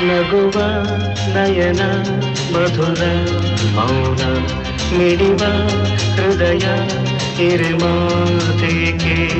ನಗುವ ನಯನ ಮಧುರ ಮೌನ ಮಿಡಿವ ಹೃದಯ ಹಿರಿಮಾತೆಗೆ. ಹೊಸ